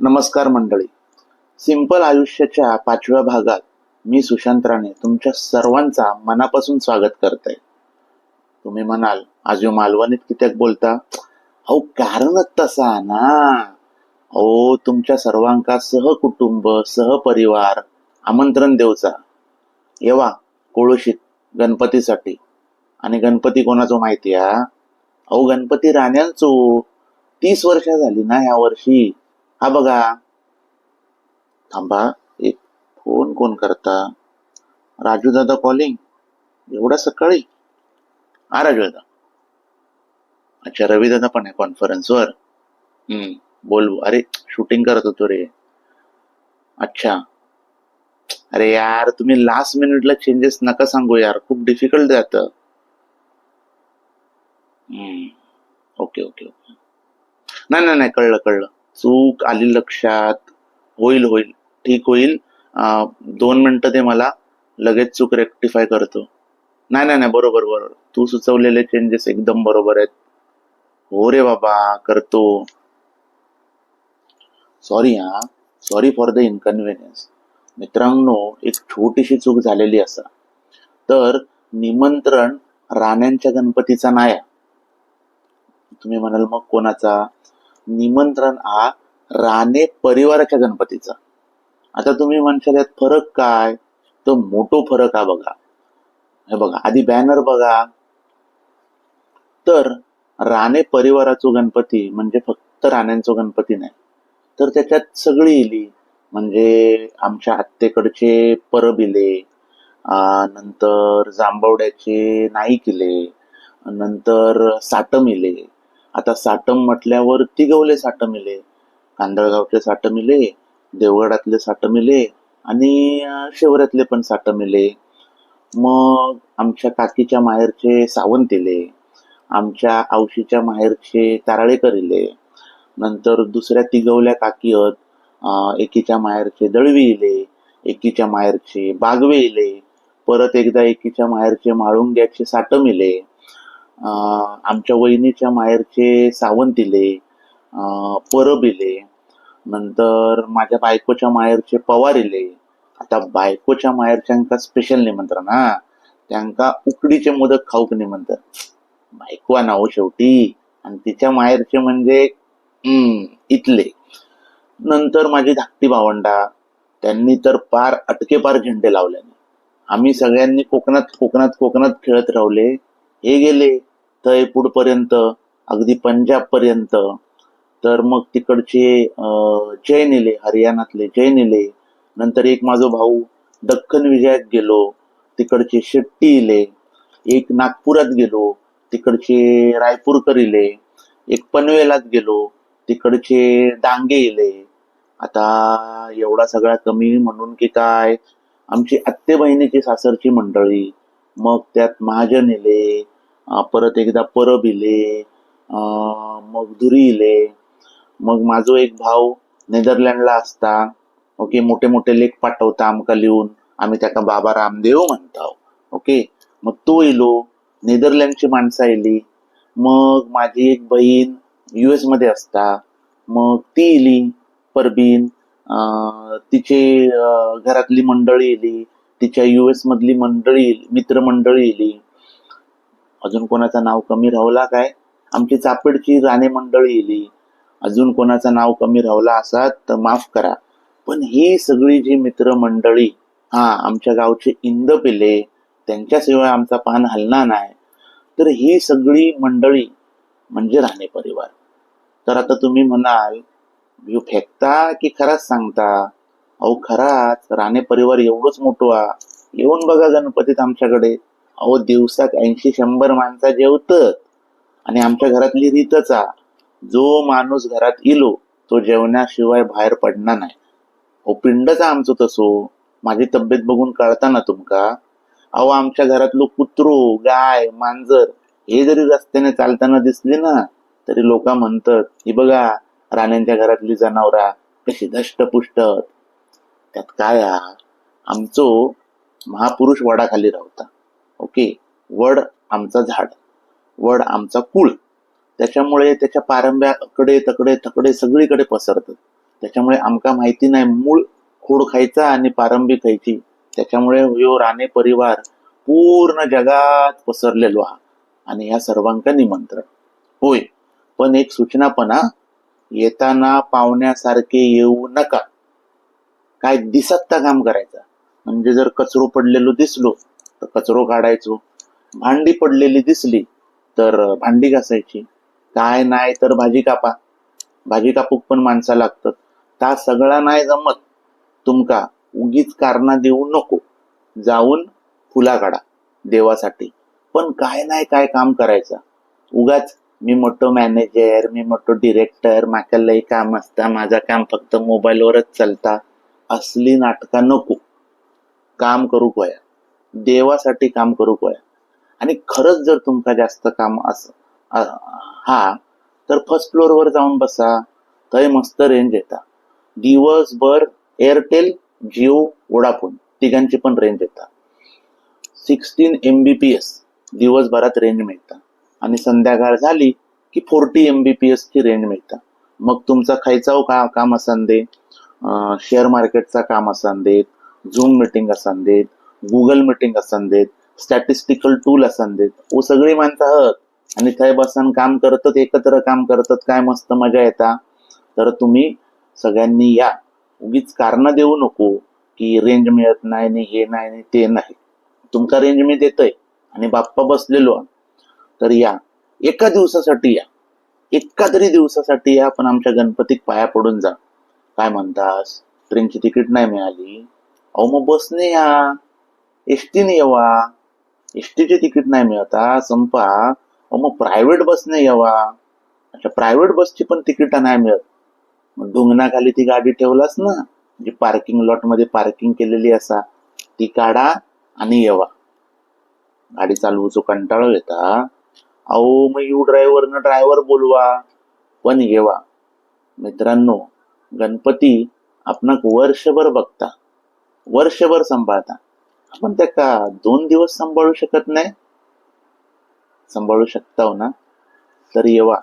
नमस्कार मंडळी. सिंपल आयुष्याच्या पाचव्या भागात मी सुशांत राणे तुमच्या सर्वांचा मनापासून स्वागत करते. तुम्ही म्हणाल आजू मालवणीत कित्याक बोलता? अहो कारणच तसा ना. अहो तुमच्या सर्वांका सहकुटुंब सहपरिवार आमंत्रण देऊचा. येवा कोळशीत गणपतीसाठी. आणि गणपती कोणाचो माहिती हा? अहो गणपती राण्यांचो. तीस वर्ष झाली ना ह्या वर्षी. हा बघा. थांबा. एक फोन कोण करता? राजू दादा कॉलिंग एवढा सकाळी? हा राजू दादा अच्छा रवी दादा पण आहे कॉन्फरन्सवर हम्म बोल. अरे शूटिंग करत होतो रे. अच्छा. अरे यार तुम्ही लास्ट मिनिटला चेंजेस नका सांगू यार. खूप डिफिकल्ट जातं हम्म. ओके ओके ओके नाही नाही नाही कळलं कळलं. चूक आली लक्षात होईल होईल. ठीक होईल. दोन मिनटं ते मला. लगेच चूक रेक्टिफाय करतो. नाही नाही नाही. बरोबर बरोबर. तू सुचवलेले चेंजेस एकदम बरोबर आहेत. हो रे बाबा करतो. सॉरी हा. सॉरी फॉर द इनकन्व्हिनियन्स मित्रांनो एक छोटीशी चूक झालेली असा. तर निमंत्रण राण्यांच्या गणपतीचा नाही तुम्ही म्हणाल मग कोणाचा? निमंत्रण हा राणे परिवाराच्या गणपतीचा. आता तुम्ही म्हणशाल यात फरक काय? तर मोठो फरक हा बघा. हे बघा आधी बॅनर बघा. तर राणे परिवाराचो गणपती म्हणजे फक्त राण्यांचो गणपती नाही तर त्याच्यात सगळी इली म्हणजे आमच्या आत्तेकडचे परब इले नंतर जांभवड्याचे नाईक इले नंतर साटम इले आता साटम म्हटल्यावर तिगवले साटमिले कांदळगावचे साटमिले देवगडातले साटमिले आणि शेवऱ्यातले पण साटमिले मग आमच्या काकीच्या माहेरचे सावंत इले आमच्या आवशीच्या माहेरचे ताराळेकर इले नंतर दुसऱ्या तिगवल्या काकी आहेत एकीच्या माहेरचे दळवी इले एकीच्या माहेरचे बागवे इले परत एकदा एकीच्या माहेरचे माळुंग्याचे साटम इले. आमच्या वहिनीच्या माहेरचे सावंत इले परब नंतर माझ्या बायकोच्या माहेरचे पवारिले. आता बायकोच्या माहेरच्यांका स्पेशल निमंत्रण हा. त्यांका उकडीचे मोदक खाऊक निमंत्रण. बायको नाव शेवटी. आणि तिच्या माहेरचे म्हणजे इथले. नंतर माझी धाकटी भावंडा त्यांनी तर पार अटके पार झेंडे लावले आम्ही सगळ्यांनी कोकणात कोकणात कोकणात खेळत राहले. हे गेले. तय पुढपर्यंत अगदी पंजाब पर्यंत तर मग तिकडचे जैनिले जैन हरियाणातले जैनिले नंतर एक माझो भाऊ दख्खन विजयात गेलो तिकडचे शेट्टी इले एक नागपुरात गेलो तिकडचे रायपूरकर इले एक पनवेलात गेलो तिकडचे डांगे इले आता एवढा सगळा कमी म्हणून की काय आमची आत्ते बहिणीची सासरची मंडळी मग त्यात महाजन इले परत एकदा परब इले मग धुरी इले मग माझो एक भाऊ नेदरलँडला असता. ओके मोठे मोठे लेख पाठवता आमका लिहून. आम्ही त्याका बाबा रामदेव म्हणतो. ओके मग तो इलो नेदरलँडची माणसं आली मग माझी एक बहीण युएसमध्ये असता. मग ती इली परबीन. तिचे घरातली मंडळी इली. तिच्या युएस मधली मंडळी मित्रमंडळी इली. अजून कोणाचं नाव कमी राहला काय? आमची चापेडची राणे मंडळी इली अजून कोणाचं नाव कमी राहला असा तर माफ करा. पण ही सगळी जी मित्रमंडळी हा आमच्या गावचे इंद पिले त्यांच्याशिवाय आमचा पान हलणार नाही. तर ही सगळी मंडळी म्हणजे राणे परिवार. तर आता तुम्ही म्हणाल व्यू फेकता की खराच सांगता? अहो खराच. राणे परिवार एवढंच मोठं आ. येऊन बघा गणपतीत आमच्याकडे. अहो दिवसात ऐंशी शंभर माणसा जेवतात. आणि आमच्या घरातली रीतच आहे. जो माणूस घरात इलो तो जेवणाशिवाय बाहेर पडणार नाही. अहो पिंडच आमचं तसो. माझी तब्येत बघून कळता ना तुमका? अहो आमच्या घरातलो कुत्रो गाय मांजर हे जरी रस्त्याने चालताना दिसले ना तरी लोक म्हणतात ही बघा राण्यांच्या घरातली जनावरा कशी धष्टपुष्ट त्यात काय आमचो महापुरुष वडाखाली राहता. ओके वड आमचा झाड वड आमचा कुळ. त्याच्यामुळे त्याच्या पारंब्याकडे तकडे तकडे सगळीकडे पसरतात त्याच्यामुळे आमका माहिती नाही मूळ खोड खायचा आणि पारंबी खायची. त्याच्यामुळे ह्यो राणे परिवार पूर्ण जगात पसरलेलो हा. आणि ह्या सर्वांका निमंत्रण. होय पण एक सूचना पण हा येताना पाहुण्यासारखे येऊ नका. काय दिसत काम करायचा? म्हणजे जर कचरो पडलेलो दिसलो तर कचरो काढायचो. भांडी पडलेली दिसली तर भांडी घासायची. काय नाही तर भाजी कापा. भाजी कापूक पण माणसा लागतं ता सगळा नाही जमत. तुमका उगीच कारणा देऊ नको. जाऊन फुला काढा देवासाठी. पण काय नाही काय काम करायचं? उगाच मी मोठो मॅनेजर मी मोठो डिरेक्टर माझ्या लई काम असता. माझा काम फक्त मोबाईलवरच चालता. असली नाटका नको. काम करू कोया देवासाठी काम करू कोया? आणि खरंच जर तुमका जास्त काम अस हा तर फर्स्ट फ्लोअर वर जाऊन बसा. थंय मस्त रेंज येता दिवसभर एअरटेल जिओ वोडाफोन तिघांची पण रेंज येता sixteen M B P S दिवसभरात रेंज मिळता आणि संध्याकाळ झाली की फोर्टी एम बी पी एसची रेंज मिळता मग तुमचा खायचा का काम असन दे शेअर मार्केटचा काम असान देत? झूम मिटिंग असान देत? गुगल मिटिंग असन देत स्टॅटिस्टिकल टूल असन देत वो सगळी माणसं आहात आणि थंय बसन काम करतात एकत्र काम करतात काय मस्त मजा येता. तर तुम्ही सगळ्यांनी या. उगीच कारणं देऊ नको की रेंज मिळत नाही नाही हे नाही नाही ते नाही. तुमका रेंज मी देतोय. आणि बाप्पा बसलेलो तर या. एका दिवसासाठी या. एका तरी दिवसासाठी या पण आमच्या गणपतीक पाया पडून जा. काय म्हणतास? ट्रेनची तिकीट नाही मिळाली. अहो मग बसने या. एसटीने येवा. एसटीचे तिकीट नाही मिळता संपा. मग प्रायव्हेट बसने यावा. अच्छा प्रायव्हेट बसची पण तिकीट नाही मिळत. मग ढुंगणाखाली ती गाडी ठेवलास ना जी पार्किंग लॉटमध्ये पार्किंग केलेली असा ती काढा आणि येवा. गाडी चालवूचो कंटाळो येता. अहो मग यू ड्रायव्हरनं ड्रायव्हर बोलवा पण येवा. मित्रांनो गणपती आपणाक वर्षभर बघता. वर्षभर सांभाळता. आपण त्याका दोन दिवस सांभाळू शकत नाही? सांभाळू शकता ना? तर येवा.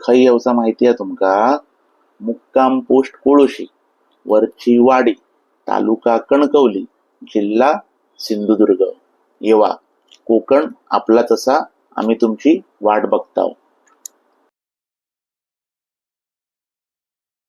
खै येवचा माहिती आहे तुमका? मुक्काम पोस्ट कोळोशी वरची वाडी तालुका कणकवली जिल्हा सिंधुदुर्ग. येवा. कोकण आपला तसा आम्ही तुमची वाट बघताव.